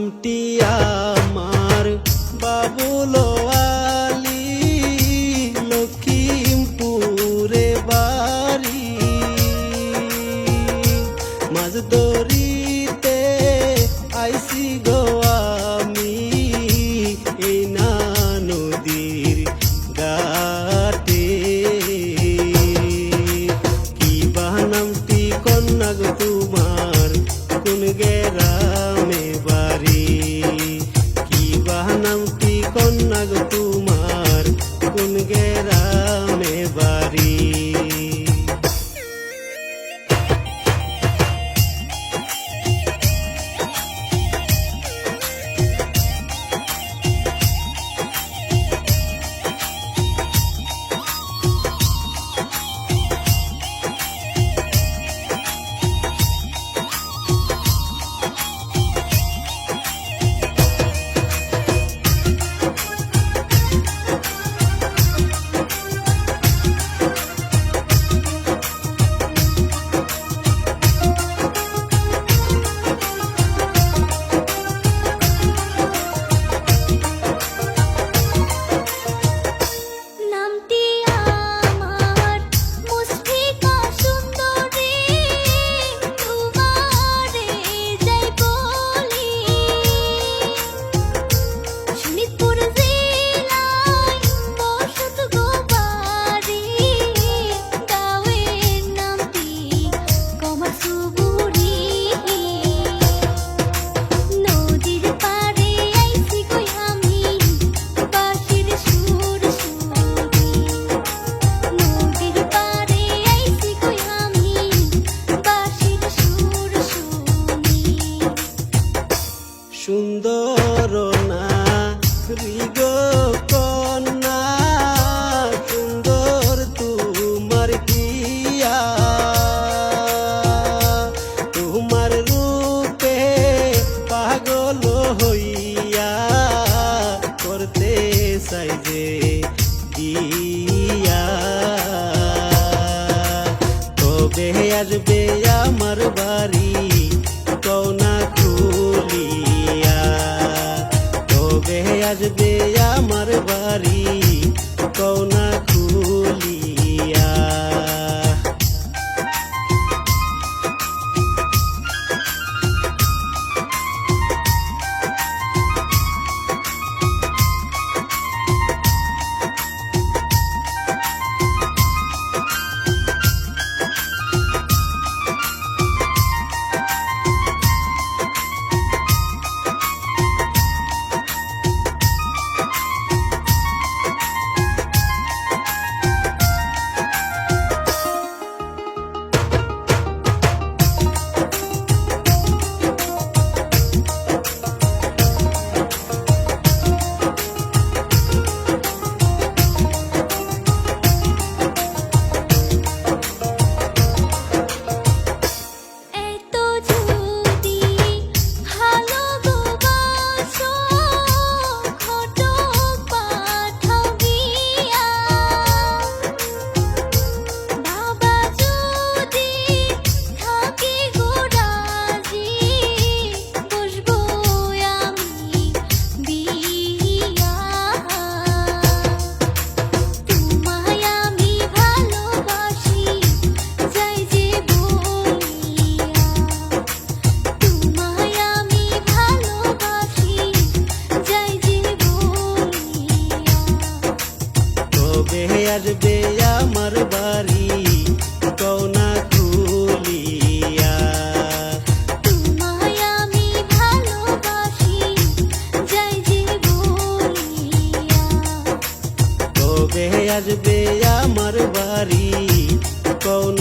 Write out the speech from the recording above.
নামটি আমার বাবুল লক্ষ্মীমপুরে বাড়ি। মাঝদরি তোমার কোন গেরা love. কবে আসবে আমার বাড়ি কোন